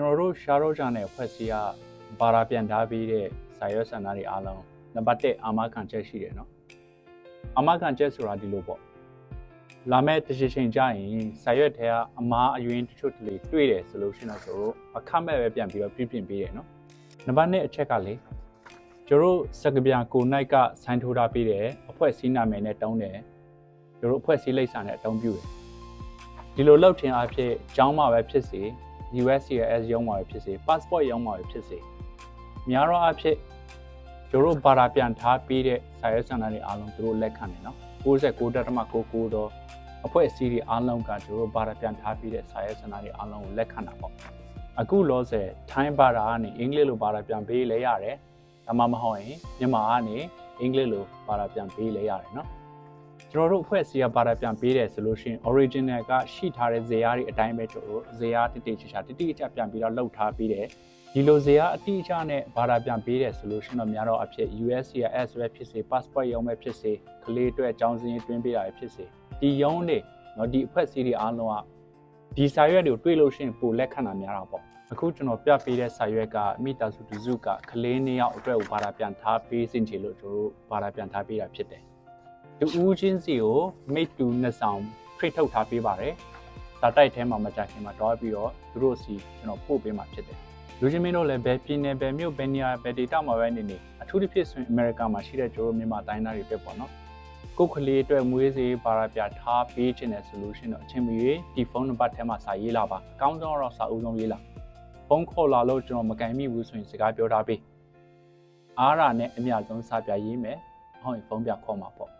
ကျွန်တော်တို့ရှားရောဂျာနဲ့ဖွဲ့စည်းကဘာသာပြန်ထားပြီးတဲ့စာရွက်ဆန္ဒတွေအားလုံးနံပါတ်1အာမခံချက်ရှိတယ်နော်အာမခံချက်ဆိုတာဒီလိုပေါ့လာမဲ့တစ်ချိန်ချိန်ကြာရင်စာရွက်ထဲကအမားအယွင်းတချို့တလေတွေ့တယ်ဆိုလို့ရှိရင်တော့ဆိုတော့အခမဲ့ပဲပြန်ပြီးတော့ပြပြင်ပေးတယ်နော်နံပါတ်2အချက်ကလေကျွန်တော်တို့စကပြန်ကိုနိုင်ကဆိုင်းထိုးထားပြီးတယ်အဖွဲ့စည်းနာမည်နဲ့တုံးတယ်ကျွန်တော်တို့အဖွဲ့စည်းလိပ်စာနဲ့အတုံးပြုတယ်ဒီလိုလောက်ထင်အားဖြင့်ကျောင်းမှာပဲဖြစ်စေ USCIS ရုံးမှာပဲဖြစ်စေ passport ရုံးမှာပဲဖြစ်စေများတော့အဖြစ်ကျွန်တော်တို့ဘာသာပြန်ထားပေးတဲ့စာရွက်စာတမ်းတွေအားလုံးသူတို့လက်ခံတယ်နော်69.99တော့အဖွဲ့အစည်းတွေအားလုံးကကျွန်တော်တို့ဘာသာပြန်ထားပေးတဲ့စာရွက်စာတမ်းတွေအားလုံးကိုလက်ခံတာပေါ့အခုလောဆယ်ထိုင်းဘာသာကနေအင်္ဂလိပ်လိုဘာသာပြန်ပေးလဲရတယ်ဒါမှမဟုတ်ရင်မြန်မာကနေအင်္ဂလိပ်လိုဘာသာပြန်ပေးလဲရတယ်နော် ကျွန်တော်တို့အဖွဲ့အစည်းကပါတာပြန်ပေးတယ်ဆိုလို့ရှိရင် original ကရှိထားတဲ့ဇေယျတွေအတိုင်းပဲကျွန်တော်ဇေယျတိတိချာချာတိတိကျကျပြန်ပြီးတော့လှုပ်ထားပြီးတယ်ဒီလိုဇေယျအတိအကျနဲ့ဘာသာပြန်ပေးတယ်ဆိုလို့ရှိရင်တော့များတော့အဖြစ် USCIS ပဲဖြစ်စေ passport ရုံးပဲဖြစ်စေကလေးအတွက်အကြောင်းစရင်းတွင်းပေးတာပဲဖြစ်စေဒီရုံးတွေနော်ဒီအဖွဲ့အစည်းတွေအားလုံးကဒီစာရွက်တွေကိုတွေ့လို့ရှိရင်ပိုလက်ခံတာများတာပေါ့အခုကျွန်တော်ပြပေးတဲ့စာရွက်ကမိသားစုတစုကကလေးနှစ်ယောက်အတွက်ကိုဘာသာပြန်ထားပေးစင်ချေလို့တို့ဘာသာပြန်ထားပေးတာဖြစ်တယ် ဒီဦးချင်းစီကိုမိတူနှစ်ဆောင်ဖိတ်ထုတ်ထားပေးပါတယ်စာတိုက်ထဲမှာမကြခင်မှာတွားပြီးတော့သူတို့စီကျွန်တော်ပို့ပေးမှာဖြစ်တယ်လူချင်းမင်းတို့လည်းဘယ်ပြည်နယ်ဘယ်မြို့ဘယ်နေရာဘယ်ဒေသမှာပဲနေနေအထူးသဖြင့်ဆိုရင်အမေရိကန်မှာရှိတဲ့ကျွန်တော်တို့မြန်မာတိုင်းသားတွေပဲပေါ့နော်ကိုယ်ကလေးအတွက်မွေးစေးပါရပြထားပေးခြင်းတဲ့ solution တော့အချင်းမီဒီဖုန်းနံပါတ်ထဲမှာစာရေးလာပါအကောင်းဆုံးတော့စာအုပ်ဆုံးရေးလာဖုန်းခေါ်လာလို့ကျွန်တော်မကင်မိဘူးဆိုရင်စကားပြောထားပေးအားရနဲ့အများဆုံးစာပြရေးမယ်ဟုတ်ရင်ဖုန်းပြခေါ်မှာပေါ့